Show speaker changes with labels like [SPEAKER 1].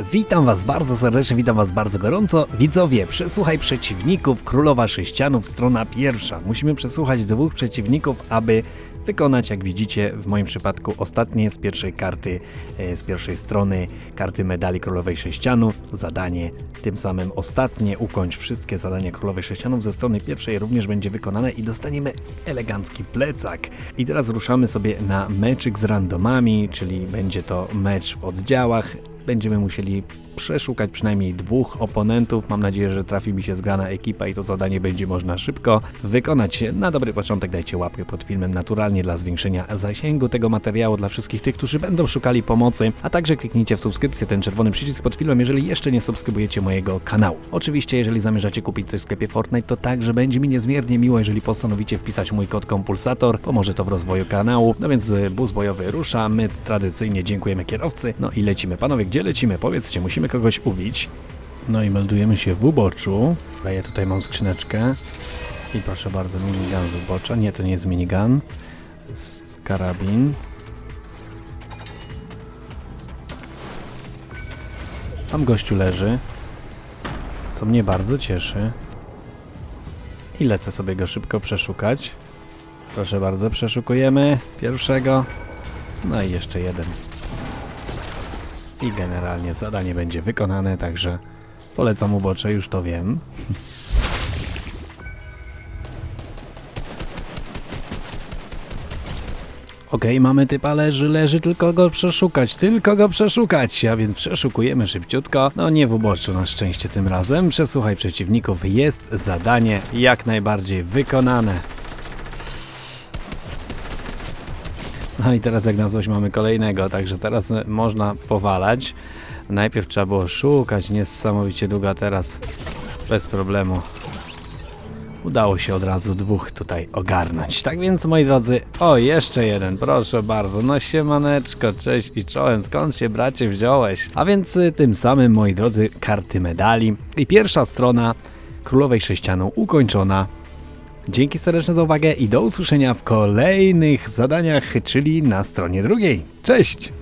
[SPEAKER 1] Witam Was bardzo serdecznie, witam Was bardzo gorąco. Widzowie, przesłuchaj przeciwników Królowa Sześcianów, strona pierwsza. Musimy przesłuchać dwóch przeciwników, aby wykonać, jak widzicie, w moim przypadku ostatnie z pierwszej karty, e, z pierwszej strony karty medali Królowej Sześcianu. Zadanie tym samym ostatnie, ukończ wszystkie zadania Królowej Sześcianów ze strony pierwszej również będzie wykonane i dostaniemy elegancki plecak. I teraz ruszamy sobie na meczyk z randomami, czyli będzie to mecz w oddziałach. Będziemy musieli przeszukać przynajmniej dwóch oponentów. Mam nadzieję, że trafi mi się zgrana ekipa i to zadanie będzie można szybko wykonać. Na dobry początek dajcie łapkę pod filmem naturalnie dla zwiększenia zasięgu tego materiału dla wszystkich tych, którzy będą szukali pomocy, a także kliknijcie w subskrypcję, ten czerwony przycisk pod filmem, jeżeli jeszcze nie subskrybujecie mojego kanału. Oczywiście, jeżeli zamierzacie kupić coś w sklepie Fortnite, to także będzie mi niezmiernie miło, jeżeli postanowicie wpisać mój kod kompulsator. Pomoże to w rozwoju kanału. No więc y, bus bojowy rusza, my tradycyjnie dziękujemy kierowcy. No i lecimy. Panowie, gdzie lecimy? Powiedzcie, musimy kogoś ubić. No i meldujemy się w uboczu. A ja tutaj mam skrzyneczkę. I proszę bardzo, minigun z ubocza. Nie, to nie jest minigun. Z karabin. Tam gościu leży. Co mnie bardzo cieszy. I lecę sobie go szybko przeszukać. Proszę bardzo, przeszukujemy pierwszego. No i jeszcze jeden. I generalnie zadanie będzie wykonane, także polecam ubocze, już to wiem. Okej, mamy typa leży, leży, tylko go przeszukać, tylko go przeszukać, a więc przeszukujemy szybciutko. No nie w uboczu na szczęście tym razem. Przesłuchaj przeciwników, jest zadanie jak najbardziej wykonane. No i teraz jak na złość mamy kolejnego, także teraz e, można powalać. Najpierw trzeba było szukać niesamowicie długo, a teraz bez problemu. Udało się od razu dwóch tutaj ogarnąć. Tak więc moi drodzy, o jeszcze jeden, proszę bardzo. No siemaneczko, cześć i czołem, skąd się bracie wziąłeś? A więc y, tym samym moi drodzy karty medali i pierwsza strona Królowej Sześcianu ukończona. Dzięki serdeczne za uwagę i do usłyszenia w kolejnych zadaniach, czyli na stronie drugiej. Cześć!